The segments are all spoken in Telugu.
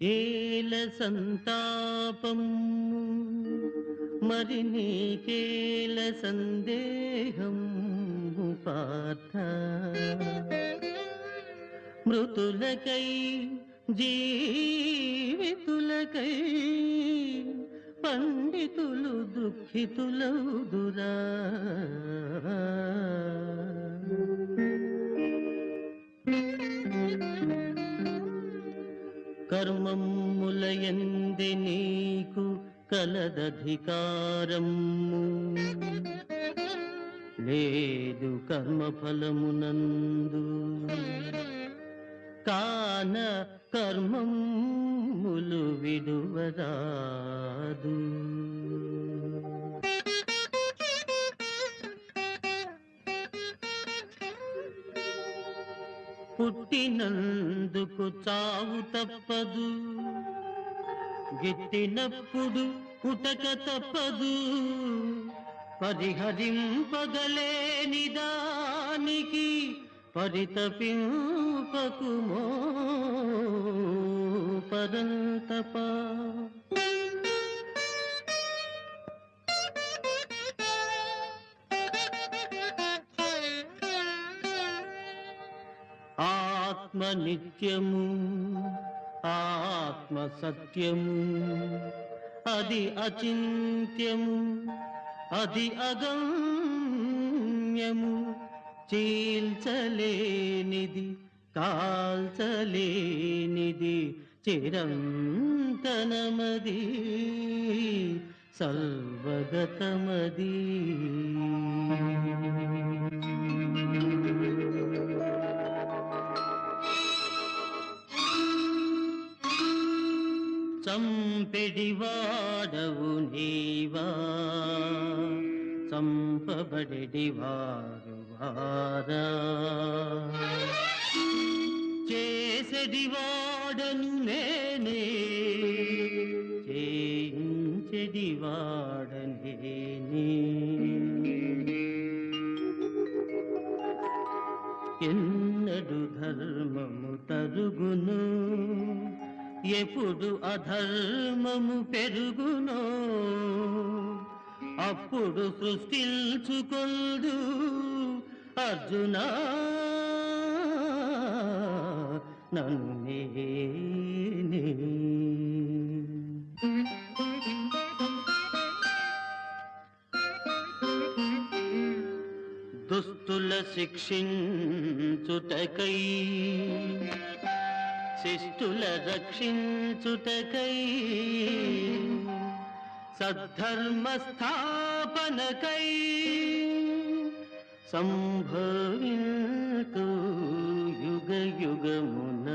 ఏల సంతాపం మరి నీకేల సందేహం పార్థ? మృతులకై జీవితులకై పండితులు దుఃఖితులౌదురా కర్మములయంది నీకు కలదధికారము. లేదు కర్మఫలమునందు. కాన కర్మములు విడువరాదు. పుట్టినందుకు చావు తప్పదు. గిట్టినప్పుడు పుటక తప్పదు. పరిహరింపగలేని దానికి పరితపింపకుమో పదంతప. ఆత్మ నిత్యము ఆత్మ సత్యము అది అచింత్యము అది అగమ్యము చీల్చలేనిది కాల్చలేనిది చిరంతనమది సర్వగతమది చంపెడివాడవు నీవా? చంపబడెడివారు వారా చేసెడివాడను నేనే చేయించెడివాడనే ఎన్నడు ధర్మము తరుగును ఎప్పుడు అధర్మము పెరుగునో అప్పుడు సృష్టించుకొల్దు అర్జునా. నన్ను నేనే. దుస్తుల శిక్షించుటకై శిష్టుల రక్షించుటకై సద్ధర్మ స్థాపనకై సంభవింతు యుగ యుగమున.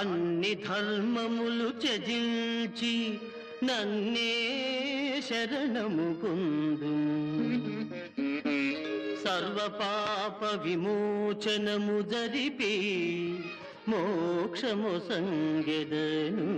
అన్ని ధర్మములు త్యజించి నన్నే శరణము పొందు. సర్వ పాప విమోచనము జరిపి మోక్షము సంగెదను.